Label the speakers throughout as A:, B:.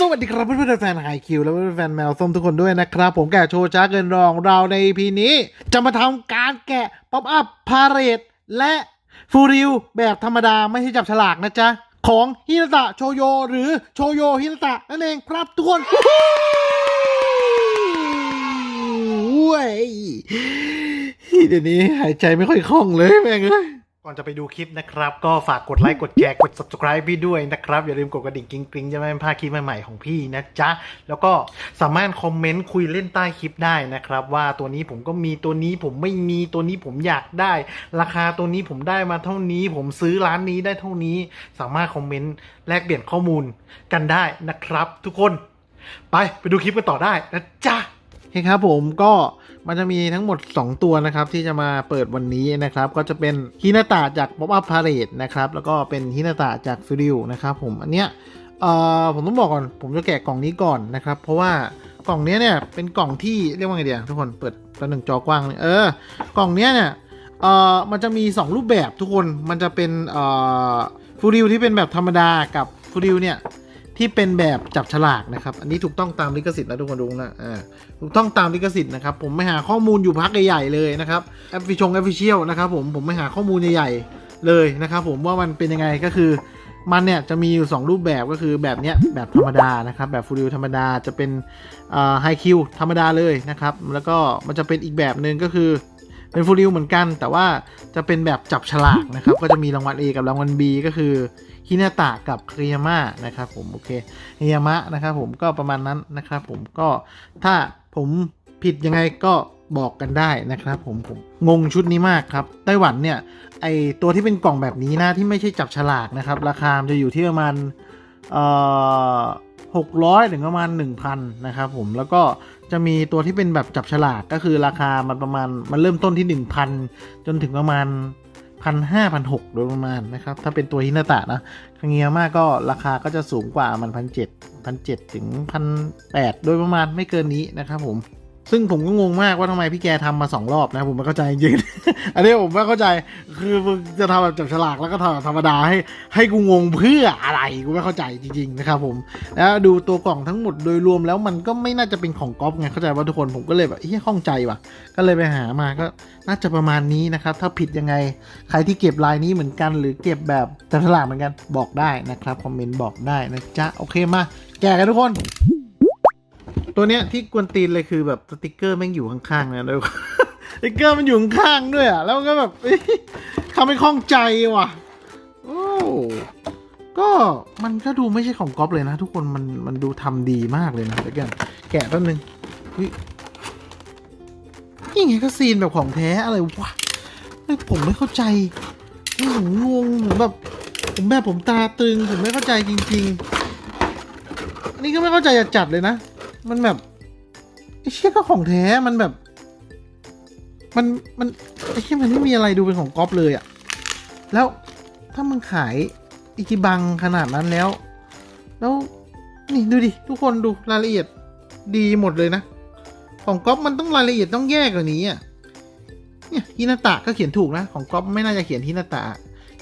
A: สวัสดีครับเพื่อนๆแฟนไฮคิวและเพื่อนๆแฟนแมวส้มทุกคนด้วยนะครับ ผมแกะโชว์ช้าเกินรองเราใน EP นี้ จะมาทำการแกะป๊อปอัพพาเรตและฟูริวแบบธรรมดาไม่ใช่จับฉลากนะจ๊ะ ของฮินตะโชโย หรือโชโยฮินตะนั่นเองครับทุกคนเว้ยเดี๋ยวนี้หายใจไม่ค่อยคล่องเลยแม่งเอ้ย ก่อนจะไปดูคลิปนะครับ ก็ฝากกดไลค์กดแชร์กด subscribe พี่ด้วยนะครับ อย่าลืมกดกระดิ่งกริ๊งๆจะไม่พลาดคลิปใหม่ๆของพี่นะจ๊ะ แล้วก็สามารถคอมเมนต์คุยเล่นใต้คลิปได้นะครับ ว่าตัวนี้ผมก็มีตัวนี้ผมไม่มีตัวนี้ผมอยากได้ ราคาตัวนี้ผมได้มาเท่านี้ ผมซื้อร้านนี้ได้เท่านี้ สามารถคอมเมนต์แลกเปลี่ยนข้อมูลกันได้นะครับ ทุกคน ไปไปดูคลิปกันต่อได้นะจ๊ะโอเคครับผมก็ มันจะมีทั้งหมด 2 ตัวนะครับที่จะมาเปิดวันนี้นะครับ ก็จะเป็นฮินาตะจาก Pop Up Parade นะครับแล้วก็เป็นฮินาตะจากฟิลิวนะครับผมอันเนี้ยเอ่อผมต้องบอกก่อน ผมจะแกะกล่องนี้ก่อนนะครับ เพราะว่ากล่องเนี้ยเนี่ยเป็นกล่องที่เรียกว่าไงเดียทุกคนเปิดตัวหนึ่งจอกว้างเลยเออกล่องเนี้ยเนี่ยเอ่อมันจะมี 2 รูปแบบทุกคนมันจะเป็นเอ่อฟูริวที่เป็นแบบธรรมดากับฟูริวเนี่ย ที่เป็นแบบจับฉลากนะครับ อันนี้ถูกต้องตามลิขสิทธิ์นะทุกคนดูนะอ่าถูกต้องตามลิขสิทธิ์นะครับผมไม่หาข้อมูลอยู่พักใหญ่ๆเลยนะครับแอปฟิชงแอปฟิเชียลนะครับผมผมไม่หาข้อมูลใหญ่ๆเลยนะครับผมว่ามันเป็นยังไงก็คือมันเนี่ยจะมีอยู่ 2 รูปแบบก็คือแบบเนี้ยแบบธรรมดานะครับ แบบฟูลิวธรรมดาจะเป็นไฮคิวธรรมดาเลยนะครับ แล้วก็มันจะเป็นอีกแบบหนึ่งก็คือ เป็นฟูลิวเหมือนกันแต่ว่าจะเป็นแบบจับฉลากนะครับ ก็จะมีรางวัล A กับรางวัล B ก็คือฮินาตะกับคริยามะนะครับผมโอเคฮิยามะนะครับผมก็ประมาณนั้นนะครับผมก็ถ้าผมผิดยังไงก็บอกกันได้นะครับผมผมงงชุดนี้มากครับไต้หวันเนี่ยไอตัวที่เป็นกล่องแบบนี้นะที่ไม่ใช่จับฉลากนะครับ ราคาจะอยู่ที่ประมาณเอ่อ หกร้อยถึงประมาณ 1,000 นะครับผมแล้วก็จะมีตัวที่เป็นแบบจับฉลากก็คือราคามันประมาณมันเริ่มต้นที่ 1,000 จนถึงประมาณพันห้าพันหกโดยประมาณนะครับ ถ้าเป็นตัวฮินาตะนะคางเงียมากก็ราคาก็จะสูงกว่ามันพันเจ็ดพันเจ็ดถึงพันแปดโดยประมาณไม่เกินนี้นะครับผม ซึ่งผมก็งงมากว่าทำไมพี่แกทำมาสองรอบนะ ผมไม่เข้าใจจริงๆอันนี้ผมไม่เข้าใจคือมึงจะทำแบบจับฉลากแล้วก็ทำแบบธรรมดาให้ให้กูงงเพื่ออะไรกูไม่เข้าใจจริงๆนะครับผมแล้วดูตัวกล่องทั้งหมดโดยรวมแล้วมันก็ไม่น่าจะเป็นของก๊อฟไงเข้าใจว่าทุกคนผมก็เลยแบบเฮ้ยข้องใจว่ะ ก็เลยไปหามาก็น่าจะประมาณนี้นะครับถ้าผิดยังไงใครที่เก็บลายนี้เหมือนกัน หรือเก็บแบบจับฉลากเหมือนกันบอกได้นะครับคอมเมนต์บอกได้นะจ๊ะโอเคมาแกะกันทุกคน ตัวเนี้ยที่กวนตีนเลยคือแบบสติกเกอร์แม่งอยู่ข้างๆนะแล้วสติกเกอร์มันอยู่ข้างๆด้วยอะแล้วก็แบบเอ้ยทำให้ข้องใจว่ะ โอ้ก็มันก็ดูไม่ใช่ของก๊อฟเลยนะ ทุกคนมันมันดูทำดีมากเลยนะเดี๋ยวกันแกะแป๊บนึงเฮ้ยนี่ไงก็ซีนแบบของแท้อะไรวะไม่ผมไม่เข้าใจผมงงผมแบบผมแบบผมตาตึงผมไม่เข้าใจจริงๆอันนี้ก็ไม่เข้าใจจัดเลยนะ มันแบบไอ้เชี่ยก็ของแท้มันแบบ มันมันไอ้เชี่ยมันไม่มีอะไรดูเป็นของก๊อฟเลยอะแล้วถ้ามึงขายอิจิบังขนาดนั้นแล้ว แล้วนี่ดูดิทุกคนดูรายละเอียดดีหมดเลยนะ ของก๊อฟมันต้องรายละเอียดต้องแย่กว่านี้อะเนี่ยฮินาตะก็เขียนถูกนะ ของก๊อฟไม่น่าจะเขียนฮินาตะ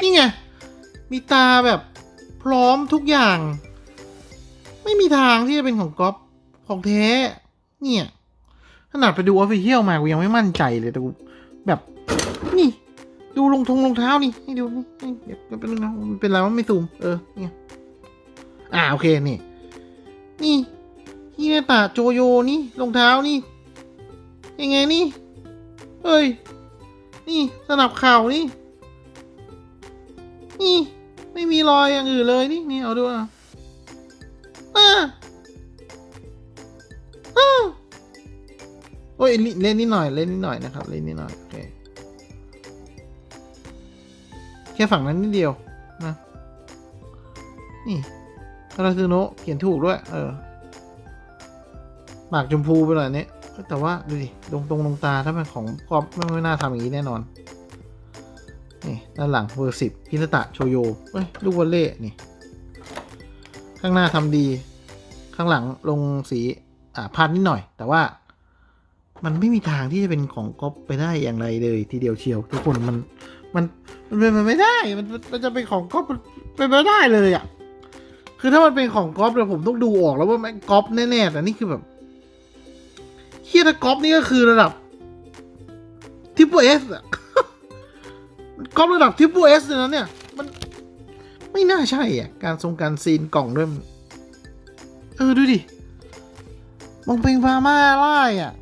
A: นี่ไงมีตาแบบพร้อมทุกอย่าง ไม่มีทางที่จะเป็นของก๊อฟ ของแท้ เนี่ย ขนาดไปดูออฟฟิเชียลมากูยังไม่มั่นใจเลยแต่กูแบบนี่ ดูรองทงรองเท้านี่นี่ดูนี่เดี๋ยวเป็นนะเป็นอะไรวะไม่ซูมเออเนี่ยอ่าโอเคนี่ นี่ฮินตะโจโยนี่รองเท้านี่ยังไงนี่เอ้ย นี่สนับข่าวนี่ นี่ ไม่มีรอยอย่างอื่นเลยนี่นี่เอาดูอะอ่า โอ้ยเล่นนิดหน่อยเล่นนิดหน่อยนะครับเล่นนิดหน่อยโอเคแค่ฝั่งนั้นนิดเดียวนะนี่คาราซึโนะเขียนถูกด้วย เออหมากชมพูไปหน่อยเนี้ยแต่ว่าดูดิตรงตรงลงตาถ้าเป็นของกอบไม่ไม่น่าทำอย่างนี้แน่นอน นี่ด้านหลังเวอร์สิบพินตะโชโยเอ้ยลูกวอลเล่นี่ ข้างหน้าทำดี ข้างหลังลงสี อ่าพาดนิดหน่อย แต่ว่ามันไม่มีทางที่จะเป็นของก๊อปไปได้อย่างไรเลยทีเดียวเชียว ทุกคนมันมันมันเป็นไปไม่ได้มันมันจะเป็นของก๊อปมันเป็นไปไม่ได้เลยอะคือถ้ามันเป็นของก๊อฟเนี่ยผมต้องดูออกแล้วว่าแม่งก๊อฟแน่ๆแต่นี่คือแบบเฮียถ้าก๊อฟนี่ก็คือระดับทิปเปอร์เอสอะก๊อประดับทิปเปอร์เอสเลยนะเนี่ยมันไม่น่าใช่อะการทรงการซีนกล่องด้วย เออ ดูดิ มันเป็นพาม่าไล่อะ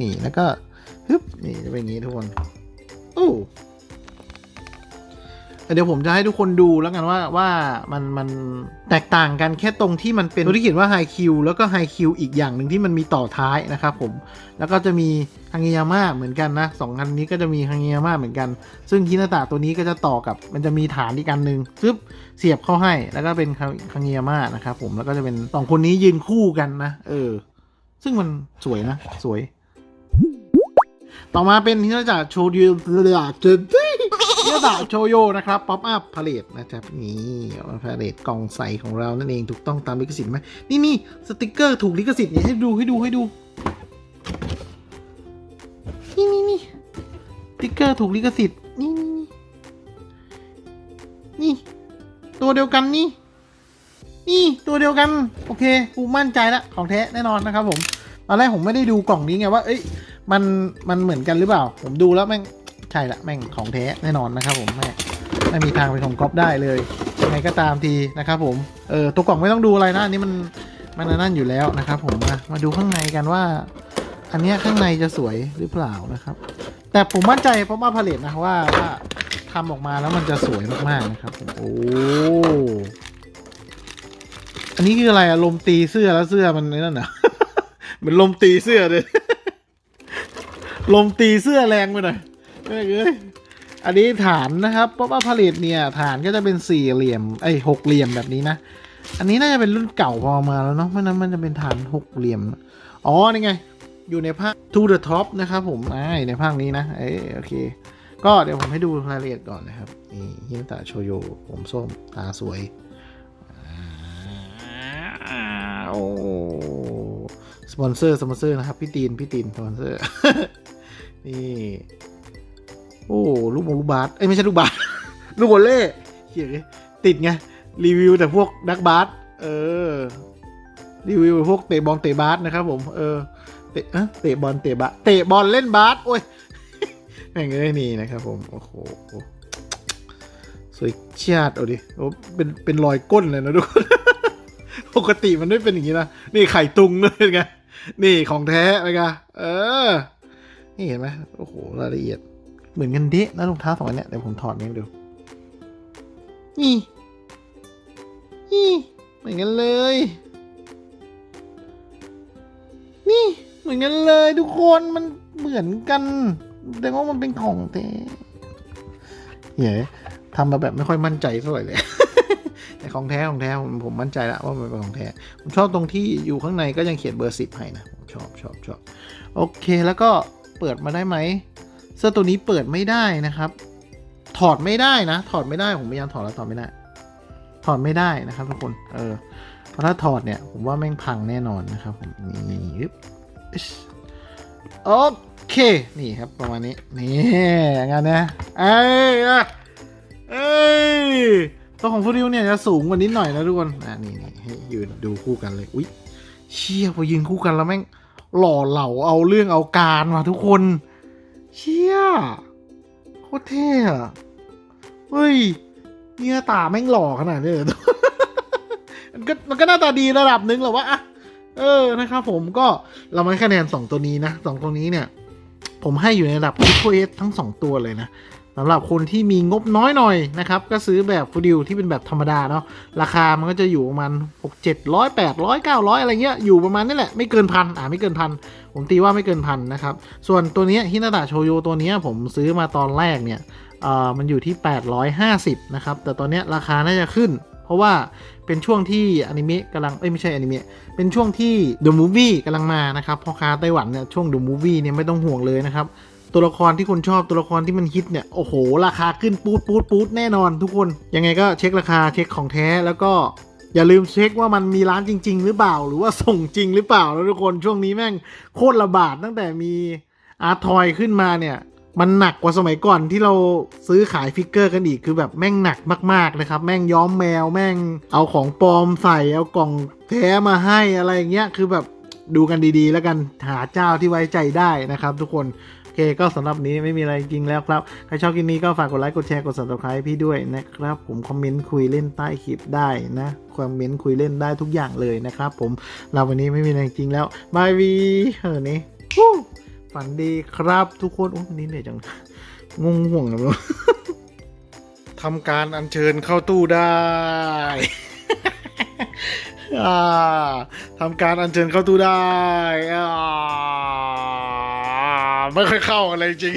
A: นี่แล้วก็ฮึบนี่จะเป็นอย่างนี้ทุกคน โอ้ เดี๋ยวผมจะให้ทุกคนดูแล้วกันว่าว่ามันมันแตกต่างกันแค่ตรงที่มันเป็นตัวที่เขียนว่าไฮคิวแล้วก็ไฮคิวอีกอย่างหนึ่งที่มันมีต่อท้ายนะครับผม แล้วก็จะมีฮังเงยาม่าเหมือนกันนะสองอันนี้ก็จะมีฮังเงยาม่าเหมือนกัน ซึ่งฮินาตะตัวนี้ก็จะต่อกับมันจะมีฐานอีกอันหนึ่งซึบเสียบเข้าให้แล้วก็เป็นฮังเงยาม่านะครับผมแล้วก็จะเป็นสองคนนี้ยืนคู่กันนะเออ ซึ่งมันสวยนะ สวย ต่อมาเป็นฮินาตะโชยุเรือเจ ฮินาตะโชโยนะครับป๊อปอัพพาเลตนะครับนี่พาเลตกล่องใสของเรานั่นเองถูกต้องตามลิขสิทธิ์ไหมนี่นี่สติกเกอร์ถูกลิขสิทธิ์เนี่ยให้ดูให้ดูให้ดูนี่นี่นี่สติกเกอร์ถูกลิขสิทธิ์นี่นี่นี่นี่ตัวเดียวกันนี่ นี่ตัวเดียวกัน โอเคกูมั่นใจละของแท้แน่นอนนะครับผมตอนแรกผมไม่ได้ดูกล่องนี้ไงว่า เอ้ยมันมันเหมือนกันหรือเปล่า ผมดูแล้วแม่ง ใช่ละแม่งของแท้แน่นอนนะครับผมแม่งไม่มีทางเป็นของก๊อปได้เลยยังไงก็ตามทีนะครับผมเออตัวกล่องไม่ต้องดูอะไรนะอันนี้มันมันนั่นอยู่แล้วนะครับผมมามาดูข้างในกันว่า อันเนี้ยข้างในจะสวยหรือเปล่านะครับ แต่ผมมั่นใจเพราะว่าผลิตนะว่าว่าทำออกมาแล้วมันจะสวยมากๆนะครับผมโอ้อันนี้คืออะไรอะลมตีเสื้อแล้วเสื้อมันนั่นนะเหมือนลมตีเสื้อเลยลมตีเสื้อแรงไปหน่อย เอ้ยอันนี้ฐานนะครับเพราะว่าผลิตเนี่ยฐานก็จะเป็นสี่เหลี่ยมไอ้หกเหลี่ยมแบบนี้นะ อันนี้น่าจะเป็นรุ่นเก่าพอมาแล้วเนาะเพราะนั้นมันจะเป็นฐานหกเหลี่ยม อ๋อนี่ไง อยู่ในภาค to the top นะครับผมอ่ายในภาคนี้นะเอ้โอเค ก็เดี๋ยวผมให้ดูรายละเอียดก่อนนะครับนี่ฮินตะโชโยผมส้มตาสวยโอ้สปอนเซอร์สปอนเซอร์นะครับ พี่ตีน พี่ตีนสปอนเซอร์ นี่ โอ้ลูกบอลลูกบาสเอ้ยไม่ใช่ลูกบาสลูกบอลเล่เขียนติดไงรีวิวแต่พวกนักบาสเออ รีวิวพวกเตะบอลเตะบาสนะครับผมเออเตะอะเตะบอลเตะบาสเตะบอลเล่นบาสโอ้ยแม่งเอ้ยนี่นะครับผมโอ้โหสวยชาดเอาดิโอ้เป็นเป็นรอยก้นเลยนะทุกคนปกติมันไม่เป็นอย่างนี้นะนี่ไข่ตุงเลยไงนี่ของแท้ไปไงเออ นี่เห็นไหมโอ้โหรายละเอียด เหมือนกันเดะนะรองเท้าสองอันเนี้ยเดี๋ยวผมถอดนี้ให้ดูนี่นี่เหมือนกันเลย นี่เหมือนกันเลยทุกคนมันเหมือนกันแต่ว่ามันเป็นของแท้เหี้ยทำมาแบบไม่ค่อยมั่นใจเท่าไหร่เลยแต่ของแท้ของแท้ผมมั่นใจแล้วว่ามันเป็นของแท้ผมชอบตรงที่อยู่ข้างในก็ยังเขียนเบอร์สิบให้นะผมชอบชอบชอบโอเคแล้วก็เปิดมาได้ไหม เสื้อตัวนี้เปิดไม่ได้นะครับ ถอดไม่ได้นะ ถอดไม่ได้ ผมพยายามถอดแล้วถอดไม่ได้ ถอดไม่ได้นะครับทุกคน เออ เพราะถ้าถอดเนี่ย ผมว่าแม่งพังแน่นอนนะครับผม นี่ยึบโอเค นี่ครับประมาณนี้ นี่งานนะเอ้ยอะเอ้ยตัวของฟูดิวเนี่ยจะสูงกว่านิดหน่อยนะทุกคน อ่านี่นี่ให้ยืนดูคู่กันเลย อุ๊ยเชี่ยพอยืนคู่กันแล้วแม่งหล่อเหลาเอาเรื่องเอาการมาทุกคน เชี่ยโคตรเท่อะเฮ้ยเนี่ยตาแม่งหล่อขนาดนี้เลยมันก็มันก็หน้าตาดีระดับหนึ่งแหละว่าอะเออนะครับผมก็เรามาคะแนน 2 ตัวนี้นะสองตัวนี้เนี่ย ผมให้อยู่ในระดับ Triple S ทั้ง 2 ตัวเลยนะำหรับคนที่มีงบน้อยหน่อยนะครับ ก็ซื้อแบบฟูดิวที่เป็นแบบธรรมดาเนาะราคามันก็จะอยู่ประมาณ6 7 0 0 8 0 0 900 อะไรเงี้ยอยู่ประมาณนี้แหละไม่เกินพันอ่าไม่เกินพันผมตีว่าไม่เกินพันนะครับ ส่วนตัวนี้ฮินาตะโชโยตัวนี้ผมซื้อมาตอนแรกเนี่ยเอ่อมันอยู่ที่ 850 นะครับ แต่ตอนนี้ราคาน่าจะขึ้น เพราะว่าเป็นช่วงที่อนิเมะกำลัง เอ้ยไม่ใช่อนิเมะ เป็นช่วงที่ The Movie กำลังมานะครับพ่อค้าไต้หวันเนี่ยช่วง The Movie เนี่ยไม่ต้องห่วงเลยนะครับ ตัวละครที่คุณชอบตัวละครที่มันฮิตเนี่ย โอ้โห ราคาขึ้นปูดปูดปูดแน่นอนทุกคน ยังไงก็เช็คราคาเช็คของแท้แล้วก็อย่าลืมเช็คว่ามันมีร้านจริง ๆ หรือเปล่า หรือว่าส่งจริงหรือเปล่าแล้วทุกคนช่วงนี้แม่งโคตรระบาดตั้งแต่มีอาร์ทอยขึ้นมาเนี่ย มันหนักกว่าสมัยก่อนที่เราซื้อขายฟิกเกอร์กันอีกคือแบบแม่งหนักมากๆเลยครับ แม่งย้อมแมวแม่งเอาของปลอมใส่เอากล่องแท้มาให้อะไรอย่างเงี้ยคือแบบดูกันดีๆ แล้วกันหาเจ้าที่ไว้ใจได้นะครับ ทุกคน เคก็สำหรับนี้ไม่มีอะไรจริงแล้วครับ ใครชอบคลิปนี้ก็ฝากกดไลค์กดแชร์กด subscribe พี่ด้วยนะครับ ผมคอมเมนต์คุยเล่นใต้คลิปได้นะคอมเมนต์คุยเล่นได้ทุกอย่างเลยนะครับผมเราวันนี้ไม่มีอะไรจริงแล้วบายวีเออนี่ฮู้ฝันดีครับทุกคนโอ้วันนี้เหนื่อยจังงงห่วงนะทำการอัญเชิญเข้าตู้ได้ทำการอัญเชิญเข้าตู้ได้ ไม่ค่อยเข้าอะไรจริง